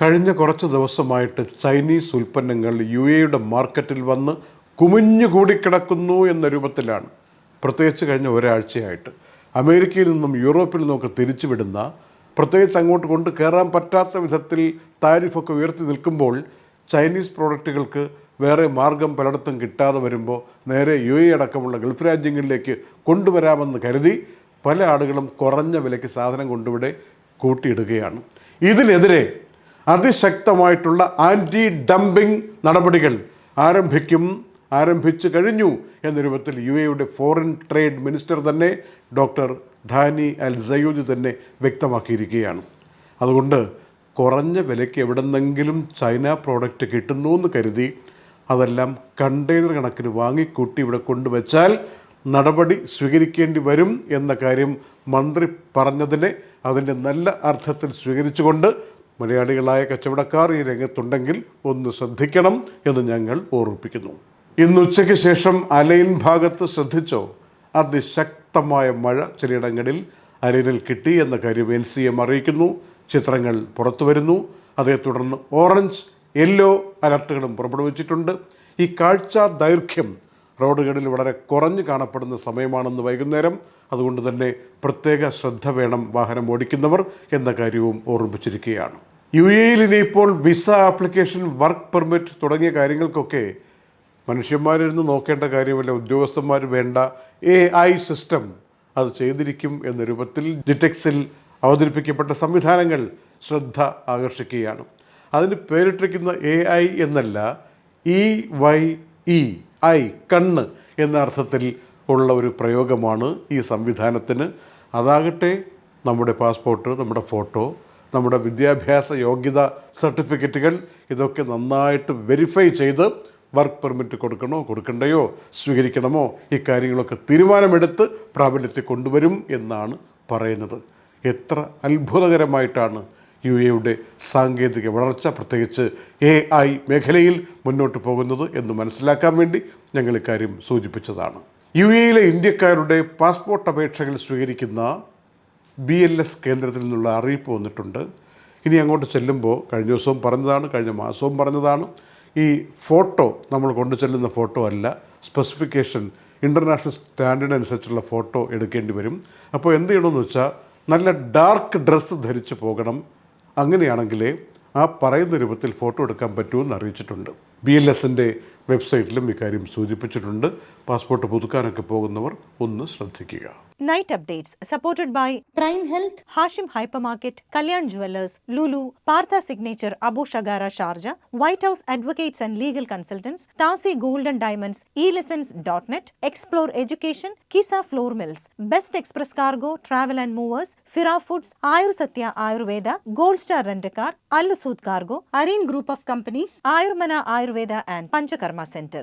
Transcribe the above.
കഴിഞ്ഞ കുറച്ച് ദിവസമായിട്ട് ചൈനീസ് ഉൽപ്പന്നങ്ങൾ യു എയുടെ മാർക്കറ്റിൽ വന്ന് കുമിഞ്ഞു കൂടിക്കിടക്കുന്നു എന്ന രൂപത്തിലാണ്. പ്രത്യേകിച്ച് കഴിഞ്ഞ ഒരാഴ്ചയായിട്ട്. അമേരിക്കയിൽ നിന്നും യൂറോപ്പിൽ നിന്നൊക്കെ തിരിച്ചുവിടുന്ന പ്രത്യേകിച്ച് അങ്ങോട്ട് കൊണ്ട് കയറാൻ പറ്റാത്ത വിധത്തിൽ താരിഫൊക്കെ ഉയർത്തി നിൽക്കുമ്പോൾ ചൈനീസ് പ്രോഡക്റ്റുകൾക്ക് വേറെ മാർഗം പലയിടത്തും കിട്ടാതെ വരുമ്പോൾ നേരെ യു എ അടക്കമുള്ള ഗൾഫ് രാജ്യങ്ങളിലേക്ക് കൊണ്ടുവരാമെന്ന് കരുതി പല ആളുകളും കുറഞ്ഞ വിലയ്ക്ക് സാധനം കൊണ്ടുവിടെ കൂട്ടിയിടുകയാണ്. ഇതിനെതിരെ അതിശക്തമായിട്ടുള്ള ആന്റി ഡംപിംഗ് നടപടികൾ ആരംഭിക്കും ആരംഭിച്ചു കഴിഞ്ഞു എന്ന രൂപത്തിൽ യു എയുടെ ഫോറിൻ ട്രേഡ് മിനിസ്റ്റർ തന്നെ ഡോക്ടർ ധാനി അൽ സയൂദ് തന്നെ വ്യക്തമാക്കിയിരിക്കുകയാണ്. അതുകൊണ്ട് കുറഞ്ഞ വിലയ്ക്ക് എവിടെന്നെങ്കിലും ചൈന പ്രോഡക്റ്റ് കിട്ടുന്നു എന്ന് കരുതി അതെല്ലാം കണ്ടെയ്നർ കണക്കിന് വാങ്ങിക്കൂട്ടി ഇവിടെ കൊണ്ടുവച്ചാൽ നടപടി സ്വീകരിക്കേണ്ടി വരും എന്ന കാര്യം മന്ത്രി പറഞ്ഞതിനെ അതിന്റെ നല്ല അർത്ഥത്തിൽ സ്വീകരിച്ചുകൊണ്ട് മലയാളികളായ കച്ചവടക്കാർ ഈ രംഗത്തുണ്ടെങ്കിൽ ഒന്ന് ശ്രദ്ധിക്കണം എന്ന് ഞങ്ങൾ ഓർമ്മിപ്പിക്കുന്നു. ഇന്ന് ഉച്ചയ്ക്ക് ശേഷം അലൈൻ ഭാഗത്ത് ശ്രദ്ധിച്ചോ? അതിശക്തമായ മഴ ചിലയിടങ്ങളിൽ അലൈനിൽ കിട്ടി എന്ന കാര്യം എൻ സി എം അറിയിക്കുന്നു. ചിത്രങ്ങൾ പുറത്തു വരുന്നു. അതേ തുടർന്ന് ഓറഞ്ച് യെല്ലോ അലർട്ടുകളും പുറപ്പെടുവിച്ചിട്ടുണ്ട്. ഈ കാഴ്ച ദൈർഘ്യം റോഡുകളിൽ വളരെ കുറഞ്ഞു കാണപ്പെടുന്ന സമയമാണെന്ന് വൈകുന്നേരം. അതുകൊണ്ട് തന്നെ പ്രത്യേക ശ്രദ്ധ വേണം വാഹനം ഓടിക്കുന്നവർ എന്ന കാര്യവും ഓർമ്മിപ്പിച്ചിരിക്കുകയാണ്. യു എയിൽ ഇനിയിപ്പോൾ വിസ ആപ്ലിക്കേഷൻ വർക്ക് പെർമിറ്റ് തുടങ്ങിയ കാര്യങ്ങൾക്കൊക്കെ മനുഷ്യന്മാരിരുന്ന് നോക്കേണ്ട കാര്യമല്ല ഉദ്യോഗസ്ഥന്മാർ വേണ്ട. എ ഐ സിസ്റ്റം അത് ചെയ്തിരിക്കും എന്ന രൂപത്തിൽ ജിറ്റെക്സിൽ അവതരിപ്പിക്കപ്പെട്ട സംവിധാനങ്ങൾ ശ്രദ്ധ ആകർഷിക്കുകയാണ്. അതിന് പേരിട്ടിരിക്കുന്ന എ ഐ എന്നല്ല ഇ വൈ ഇ ഐ കണ്ണ് എന്ന അർത്ഥത്തിൽ ഉള്ള ഒരു പ്രയോഗമാണ് ഈ സംവിധാനത്തിന്. അതാകട്ടെ നമ്മുടെ പാസ്പോർട്ട് നമ്മുടെ ഫോട്ടോ നമ്മുടെ വിദ്യാഭ്യാസ യോഗ്യത സർട്ടിഫിക്കറ്റുകൾ ഇതൊക്കെ നന്നായിട്ട് വെരിഫൈ ചെയ്ത് വർക്ക് പെർമിറ്റ് കൊടുക്കണോ കൊടുക്കണ്ടയോ സ്വീകരിക്കണമോ ഇക്കാര്യങ്ങളൊക്കെ തീരുമാനമെടുത്ത് പ്രാബല്യത്തിൽ കൊണ്ടുവരും എന്നാണ് പറയുന്നത്. എത്ര അത്ഭുതകരമായിട്ടാണ് യു എയുടെ സാങ്കേതിക വളർച്ച പ്രത്യേകിച്ച് എ ഐ മേഖലയിൽ മുന്നോട്ട് പോകുന്നത് എന്ന് മനസ്സിലാക്കാൻ വേണ്ടി ഞങ്ങൾ ഇക്കാര്യം സൂചിപ്പിച്ചതാണ്. യു എയിലെ ഇന്ത്യക്കാരുടെ പാസ്പോർട്ട് അപേക്ഷകൾ സ്വീകരിക്കുന്ന ബി എൽ എസ് കേന്ദ്രത്തിൽ നിന്നുള്ള അറിയിപ്പ് വന്നിട്ടുണ്ട്. ഇനി അങ്ങോട്ട് ചെല്ലുമ്പോൾ കഴിഞ്ഞ ദിവസവും പറഞ്ഞതാണ് കഴിഞ്ഞ മാസവും പറഞ്ഞതാണ്. ഈ ഫോട്ടോ നമ്മൾ കൊണ്ടു ചെല്ലുന്ന ഫോട്ടോ അല്ല സ്പെസിഫിക്കേഷൻ ഇന്റർനാഷണൽ സ്റ്റാൻഡേർഡ് അനുസരിച്ചുള്ള ഫോട്ടോ എടുക്കേണ്ടി വരും. അപ്പോൾ എന്ത് ചെയ്യണമെന്ന് വെച്ചാൽ നല്ല ഡാർക്ക് ഡ്രസ്സ് ധരിച്ച് പോകണം. അങ്ങനെയാണെങ്കിലേ ആ പറയുന്ന രൂപത്തിൽ ഫോട്ടോ എടുക്കാൻ പറ്റുമെന്ന് അറിയിച്ചിട്ടുണ്ട്. ബി എൽ എസിന്റെ വെബ്സൈറ്റിലും ഇക്കാര്യം സൂചിപ്പിച്ചിട്ടുണ്ട്. പാസ്പോർട്ട് പുതുക്കാനൊക്കെ പോകുന്നവർ ഒന്ന് ശ്രദ്ധിക്കുക. Night updates supported by Prime Health Hashim Hyper Market Kalyan Jewellers Lulu Partha Signature Abushagara Sharjah White House Advocates and Legal Consultants താസി Golden Diamonds E Lessons dot net Explore Education Qissa Flour Mills Best Express Cargo Travel and Movers Fira Foods Ayur Satya Ayurveda Gold Star Rent Car അല്ലുസൂത് Cargo Areen Group of Companies Ayurmana Ayurveda and Panchakarma. Dharma Center.